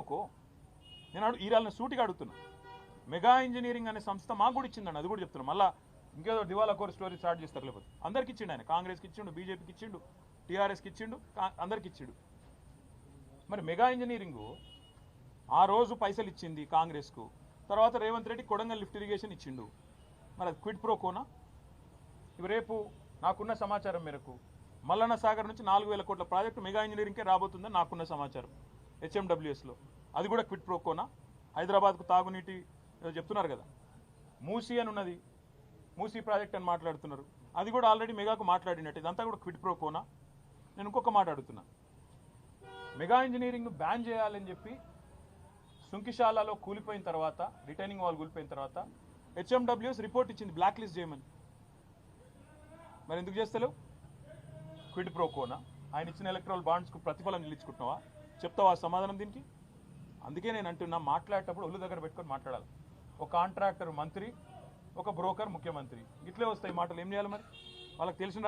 Quit నేను అడు సూటిగా అడుగుతున్నా. మెగా ఇంజనీరింగ్ అనే సంస్థ మాకు కూడా ఇచ్చిందండి అది కూడా చెప్తున్నాను మళ్ళీ ఇంకేదో దివాలా కోర్ స్టోరీ స్టార్ట్ చేస్తారు లేకపోతే. అందరికి ఇచ్చిండు ఆయన. కాంగ్రెస్కి ఇచ్చిండు బీజేపీకి ఇచ్చిండు టీఆర్ఎస్కి ఇచ్చిండు అందరికి ఇచ్చిండు. మరి మెగా ఇంజనీరింగ్ ఆ రోజు పైసలు ఇచ్చింది కాంగ్రెస్కు. తర్వాత రేవంత్ రెడ్డి కొడంగల్ లిఫ్ట్ ఇరిగేషన్ ఇచ్చిండు. మరి అది క్విడ్ ప్రోకోనా? ఇవి రేపు నాకున్న సమాచారం మేరకు మల్లన్న సాగర్ నుంచి నాలుగు వేల కోట్ల ప్రాజెక్టు మెగా ఇంజనీరింగ్కే రాబోతుందని నాకున్న సమాచారం. హెచ్ఎండబ్ల్యూఎస్లో. అది కూడా క్విట్ ప్రోకోనా? హైదరాబాద్కు తాగునీటి చెప్తున్నారు కదా. మూసీ అని ఉన్నది. మూసీ ప్రాజెక్ట్ అని మాట్లాడుతున్నారు. అది కూడా ఆల్రెడీ మెగాకు మాట్లాడినట్టు. ఇదంతా కూడా క్విట్ ప్రోకోనా? నేను ఇంకొక మాట అడుగుతున్నా. మెగా ఇంజనీరింగ్ బ్యాన్ చేయాలని చెప్పి సుంకిశాలలో కూలిపోయిన తర్వాత రిటైనింగ్ వాల్ కూలిపోయిన తర్వాత హెచ్ఎండబ్ల్యూఎస్ రిపోర్ట్ ఇచ్చింది బ్లాక్ లిస్ట్ చేయమని. మరి ఎందుకు చేస్తలేవు? క్విడ్ ప్రోకోనా? ఆయన ఇచ్చిన ఎలక్ట్రల్ బాండ్స్కు ప్రతిఫలం నిలిచుకుంటున్నావా? చెప్తావా సమాధానం దీనికి? అందుకే నేను అంటున్నా మాట్లాడేటప్పుడు ఒళ్ళు దగ్గర పెట్టుకొని మాట్లాడాలి. ఒక కాంట్రాక్టర్ మంత్రి ఒక బ్రోకర్ ముఖ్యమంత్రి. ఇట్లే వస్తాయి మాటలు. ఏం చేయాలి మరి? వాళ్ళకి తెలిసిన